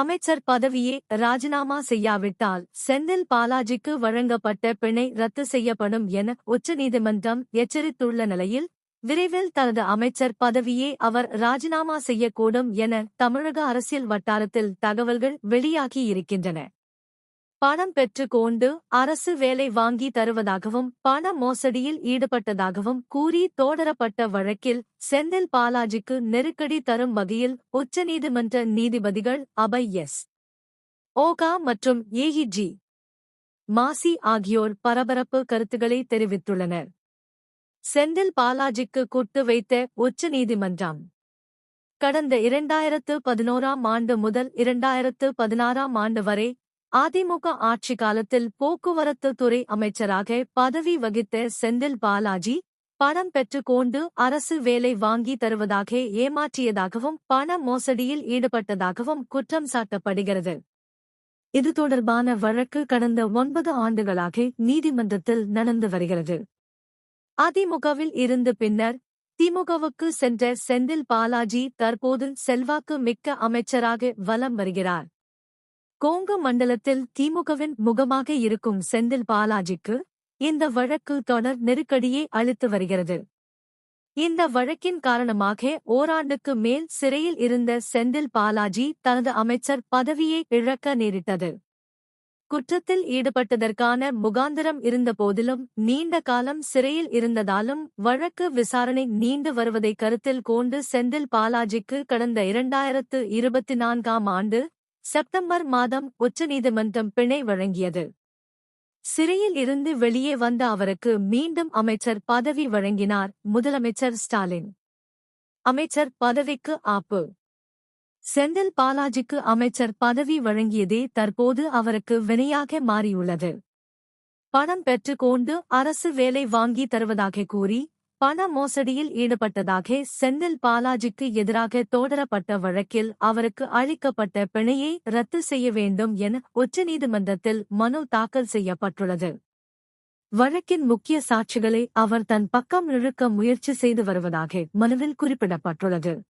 அமைச்சர் பதவியே ராஜினாமா செய்யாவிட்டால் செந்தில் பாலாஜிக்கு வழங்கப்பட்ட பிணை ரத்து செய்யப்படும் என உச்சநீதிமன்றம் எச்சரித்துள்ள நிலையில் விரைவில் தனது அமைச்சர் பதவியே அவர் ராஜினாமா செய்யக்கூடும் என தமிழக அரசியல் வட்டாரத்தில் தகவல்கள் வெளியாகியிருக்கின்றன பணம் பெற்றுக் கொண்டு அரசு வேலை வாங்கி தருவதாகவும் பண மோசடியில் ஈடுபட்டதாகவும் கூறி தோடரப்பட்ட வழக்கில் செந்தில் பாலாஜிக்கு நெருக்கடி தரும் வகையில் உச்சநீதிமன்ற நீதிபதிகள் அபய் எஸ். ஓகா மற்றும் ஏஹி ஜி மாசி ஆகியோர் பரபரப்பு கருத்துக்களை தெரிவித்துள்ளனர். செந்தில் பாலாஜிக்கு குட்டு வைத்த உச்சநீதிமன்றம் கடந்த இரண்டாயிரத்து பதினோராம் ஆண்டு முதல் இரண்டாயிரத்து பதினாறாம் ஆண்டு வரை அதிமுக ஆட்சி காலத்தில் போக்குவரத்து துறை அமைச்சராக பதவி வகித்த செந்தில் பாலாஜி பணம் பெற்றுக்கொண்டு அரசு வேலை வாங்கி தருவதாக ஏமாற்றியதாகவும் பண மோசடியில் ஈடுபட்டதாகவும் குற்றம் சாட்டப்படுகிறது. இது தொடர்பான வழக்கு கடந்த ஒன்பது ஆண்டுகளாக நீதிமன்றத்தில் நடந்து வருகிறது. அதிமுகவில் இருந்து பின்னர் திமுகவுக்கு சென்ற செந்தில் பாலாஜி தற்போது செல்வாக்கு மிக்க அமைச்சராக வலம் வருகிறார். கோங்கு மண்டலத்தில் திமுகவின் முகமாக இருக்கும் செந்தில் பாலாஜிக்கு இந்த வழக்கு தொடர் நெருக்கடியை அளித்து வருகிறது. இந்த வழக்கின் காரணமாக ஓராண்டுக்கு மேல் சிறையில் இருந்த செந்தில் பாலாஜி தனது அமைச்சர் பதவியை இழக்க நேரிட்டது. குற்றத்தில் ஈடுபட்டதற்கான முகாந்திரம் இருந்தபோதிலும் நீண்ட காலம் சிறையில் இருந்ததாலும் வழக்கு விசாரணை நீண்டு வருவதை கருத்தில் கொண்டு செந்தில் பாலாஜிக்கு கடந்த இரண்டாயிரத்து இருபத்தி நான்காம் ஆண்டு செப்டம்பர் மாதம் உச்சநீதிமன்றம் பிணை வழங்கியது. சிறையில் இருந்து வெளியே வந்த அவருக்கு மீண்டும் அமைச்சர் பதவி வழங்கினார் முதலமைச்சர் ஸ்டாலின். அமைச்சர் பதவிக்கு ஆப்பு. செந்தில் பாலாஜிக்கு அமைச்சர் பதவி வழங்கியதே தற்போது அவருக்கு வினையாக மாறியுள்ளது. பணம் பெற்றுக்கொண்டு அரசு வேலை வாங்கி தருவதாக கூறி பண மோசடியில் ஈடுபட்டதாக செந்தில் பாலாஜிக்கு எதிராக தோடரப்பட்ட வழக்கில் அவருக்கு அளிக்கப்பட்ட பிணையை ரத்து செய்ய வேண்டும் என உச்சநீதிமன்றத்தில் மனு தாக்கல் செய்யப்பட்டுள்ளது. வழக்கின் முக்கிய சாட்சிகளை அவர் தன் பக்கம் இழுக்க முயற்சி செய்து வருவதாக மனுவில் குறிப்பிடப்பட்டுள்ளது.